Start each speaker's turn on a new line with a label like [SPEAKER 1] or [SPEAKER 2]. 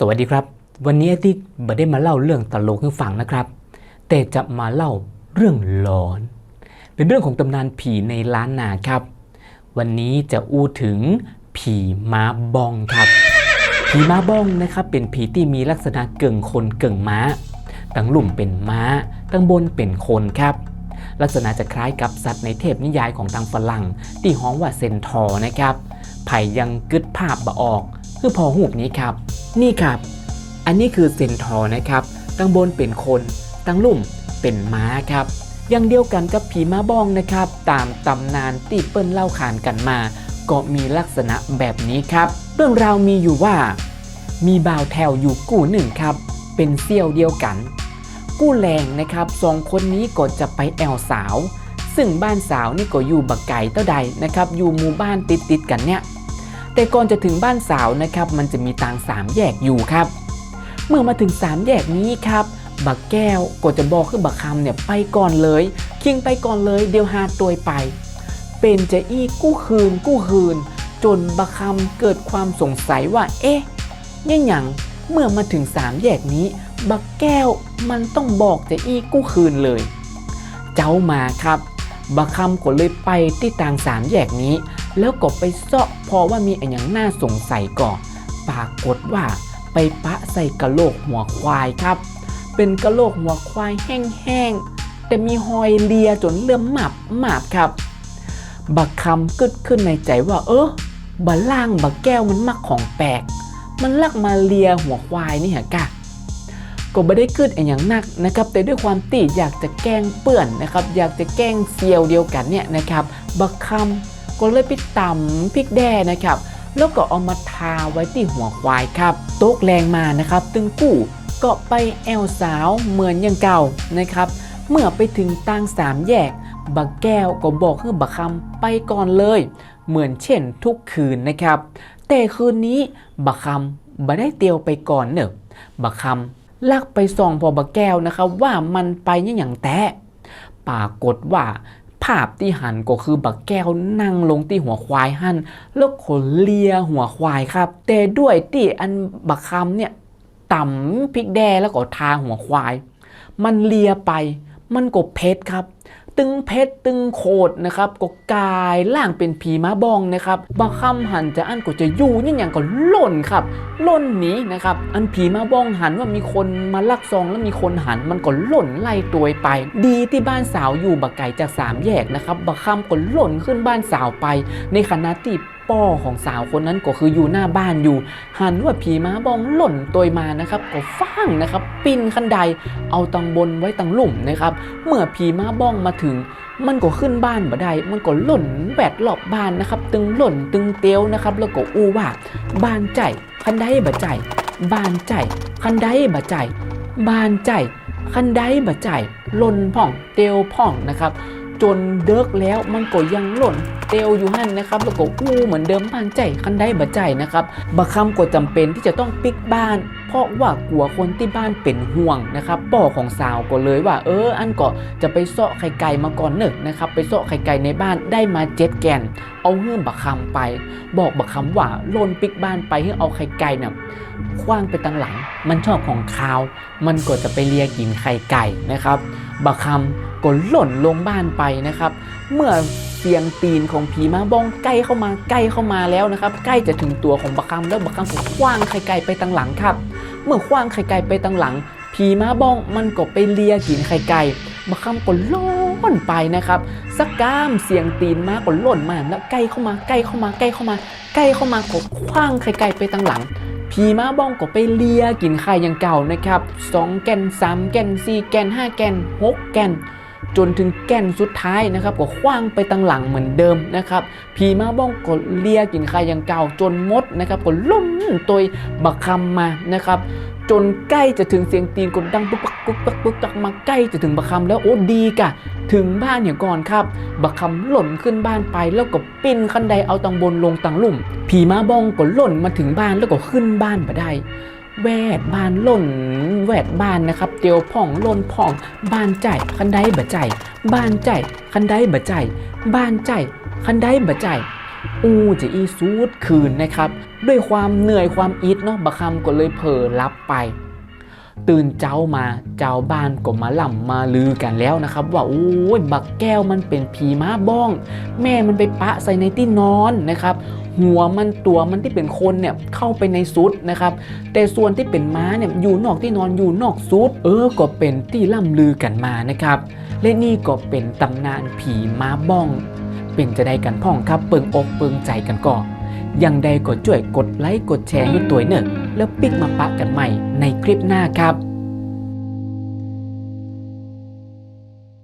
[SPEAKER 1] สวัสดีครับ วันนี้อาทิตย์บ่ได้มาเล่าเรื่องตลกให้ฟังนะครับ แต่จะมาเล่าเรื่องหลอนเป็นเรื่องของตำนานผีในล้านนาครับ วันนี้จะอู้ถึงผีม้าบองครับ ผีม้าบองนะครับ เป็นผีที่มีลักษณะเก่งคนเก่งม้าตั้งหลุมเป็นม้าตั้งบนเป็นคนครับ ลักษณะจะคล้ายกับสัตว์ในเทพนิยายของทางฝรั่งที่ฮ้องว่าเซนทอร์นะครับไผ่ยังกึดภาพบะออก คือพอหูกนี้ครับ นี่ครับ อันนี้คือเซนทอร์นะครับตั้งบนเป็นคนตั้งลุ่มเป็นม้าครับอย่างเดียวกันกับผีม้าบ้องนะครับ ตามตำนานที่เปิ้นเล่าขานกันมา ก็มีลักษณะแบบนี้ครับ เรื่องราวมีอยู่ว่า มีบ่าวแถวอยู่กู้หนึ่งครับ เป็นเซี่ยวเดียวกัน กู้แรงนะครับสองคนนี้ก็จะไปแอลสาว ซึ่งบ้านสาวนี่ก็อยู่บักไก่เต้าใดนะครับ อยู่หมู่บ้านติดติดกันเนี่ย แต่ก่อนจะถึงบ้านสาวนะครับมันจะมีทางสามแยกอยู่ครับ เมื่อมาถึงสามแยกนี้ครับบักแก้วก็จะบอกคือบักคำเนี่ยไปก่อนเลย คิงไปก่อนเลยเดี๋ยวหาตัวไป เป็นจะอี้กู้คืนกู้คืน จนบักคำเกิดความสงสัยว่า เอ๊ะยังยังเมื่อมาถึงสามแยกนี้ บักแก้วมันต้องบอกจะอี้กู้คืนเลย เจ้ามาครับบักคำก็เลยไปที่ทางสามแยกนี้ แล้วก็ไปเสาะพอว่ามีอะไรอย่างน่าสงสัยก่อปรากฏว่าไปปะใส่กะโหลกหัวควายครับ เป็นกะโหลกหัวควายแห้งๆ แต่มีหอยเลียจนเริ่อมหมับหมาบครับ บักคำกึดขึ้นในใจว่า เออบัล่างบักแก้วมันมักของแปลก มันลักมาเลียหัวควายนี่ฮะกะก็ไม่ได้ขึ้นอย่างนักนะครับ แต่ด้วยความตีอยากจะแกล้งเปื่อนนะครับ อยากจะแกล้งเซียวเดียวกันเนี่ยนะครับ บักคำ ก็เลยไปตำพริกแด้นะครับ แล้วก็เอามาทาไว้ที่หัวควายครับโต๊กแรงมานะครับ ตึงกู้ก็ไปแอลสาวเหมือนอย่างเก่านะครับ เมื่อไปถึงตางสามแยกบักแก้วก็บอกให้บักคำไปก่อนเลย เหมือนเช่นทุกคืนนะครับ แต่คืนนี้บักคำบ่ได้เตียวไปก่อนเนอะบักคำลักไปส่องพอบักแก้วนะครับว่ามันไปอย่างแตะปรากฏว่า ภาพที่หันก็คือบักแก้วนั่งลงที่หัวควายหันแล้วขนเลียหัวควายครับ แต่ด้วยที่อันบักคำเนี่ยต่ำพริกแดงแล้วก็ทาหัวควาย มันเลียไป มันก็เพชรครับ ตึงเพชรตึงโคดนะครับก็กลายร่างเป็นผีม้าบองนะครับบักคำหันจะอันก็จะอยู่นี่อย่างก็ล่นครับล่นหนีนะครับอันผีม้าบองหันว่ามีคนมาลักซองแล้วมีคนหันมันก็ล่นไล่ตัวไป ดีที่บ้านสาวอยู่บักไก่จากสามแยกนะครับบักคำก็ล่นขึ้นบ้านสาวไป ในขณะที่ ป้อของสาวคนนั้นก็คืออยู่หน้าบ้านอยู่หันว่าผีม้าบองหล่นตัวมานะครับ ก็ฟังนะครับปินขั้นใดเอาตังบนไว้ตังหลุ่มนะครับ เมื่อผีม้าบองมาถึง มันก็ขึ้นบ้านบ่ได้ มันก็หล่นแบดรอบบ้านนะครับ ตึงหล่นตึงเตียวนะครับ แล้วก็อู้ว่าบ้านใจคันใดบ่ใจบ้านใจคันใดบ่ใจบ้านใจคันใดบ่ใจหล่นพ่องเตียวพ่องนะครับ จนเดิกแล้วมันก็ยังหล่นเตียวอยู่หั่นนะครับแล้วก็อู้เหมือนเดิมบ้านใจคันใดบ่ใจนะครับบางคำก็จำเป็นที่จะต้องปิกบ้าน เพราะว่ากลัวคนที่บ้านเป็นห่วงนะครับป่อของสาวก็เลยว่า เออ อันก็จะไปเสาะไข่ไก่มาก่อนหนึ่งนะครับไปเสาะไข่ไก่ในบ้านได้มาเจ็ดแกน เอาเฮื่อบักคำไป บอกบักคำว่าโลนปิกบ้านไปให้เอาไข่ไก่เนี่ยคว้างไปตั้งหลัง มันชอบของคาว มันก็จะไปเลียกินไข่ไก่นะครับบักคำ ก็หล่นลงบ้านไปนะครับ เมื่อเสียงตีนของผีมาบ้องใกล้เข้ามาใกล้เข้ามาแล้วนะครับ ใกล้จะถึงตัวของบักคำแล้วบักคำก็คว้างไข่ไก่ไปตังหลังครับ เมื่อคว้างไข่ไก่ไปตังหลัง ผีม้าบ้องมันก็ไปเลียกินไข่ไก่บักคำก็ล่นไปนะครับสักกามเสียงตีนม้าก็ล่นมาแล้วใกล้เข้ามาใกล้เข้ามาใกล้เข้ามาใกล้เข้ามาก็คว้างไข่ไก่ไปตังหลังผีม้าบ้องก็ไปเลียกินไข่อย่างเก่านะครับ 2 แกน3 แกน4แกน5 แกน 6 แกน จนถึงแก่นสุดท้ายนะครับก็คว้างไปตั้งหลังเหมือนเดิมนะครับผีม้าบ้องก็เลียกินไข่อย่างเก่าจนมดนะครับก็ล้มตัวบักคำมานะครับจนใกล้จะถึงเสียงตีนกดดังปุ๊กปักปุ๊กปักปุ๊กปักมาใกล้จะถึงบักคำแล้วโอ้ดีกะ ถึงบ้านอย่างก่อนครับ บักคำหล่นขึ้นบ้านไปแล้วก็ปิ้นคันใดเอาตังบนลงตังลุ่ม ผีม้าบ้องก็หล่นมาถึงบ้านแล้วก็ขึ้นบ้านมาได้ แวดบานหล่น แวดบ้านนะครับ เตียวพ่องหล่นพ่อง บานใจคันได้บ่ใจ บานใจคันได้บ่ใจ บานใจคันได้บ่ใจ อู้จะอีสูดคืนนะครับ ด้วยความเหนื่อยความอิดเนาะบะคำก็เลยเผลอรับไป ตื่นเจ้ามาเจ้าบ้านก็มาล่ำมาลือกันแล้วนะครับ ว่าโอ้ยบักแก้วมันเป็นผีม้าบ้อง แม่มันไปปะใส่ในที่นอนนะครับ หัวมันตัวมันที่เป็นคนเนี่ยเข้าไปในซุดนะครับ แต่ส่วนที่เป็นม้าเนี่ยอยู่นอกที่นอนอยู่นอกซุดเออก็เป็นที่ล่ำลือกันมานะครับและนี่ก็เป็นตำนานผีม้าบ้อง เป็นจะได้กันพ่องครับเปิงอกเปิงใจกันก่อนยังใดก็ช่วยกดไลค์กดแชร์ให้ตัวเนอะ แล้วปิกมาปะกันใหม่ในคลิปหน้าครับ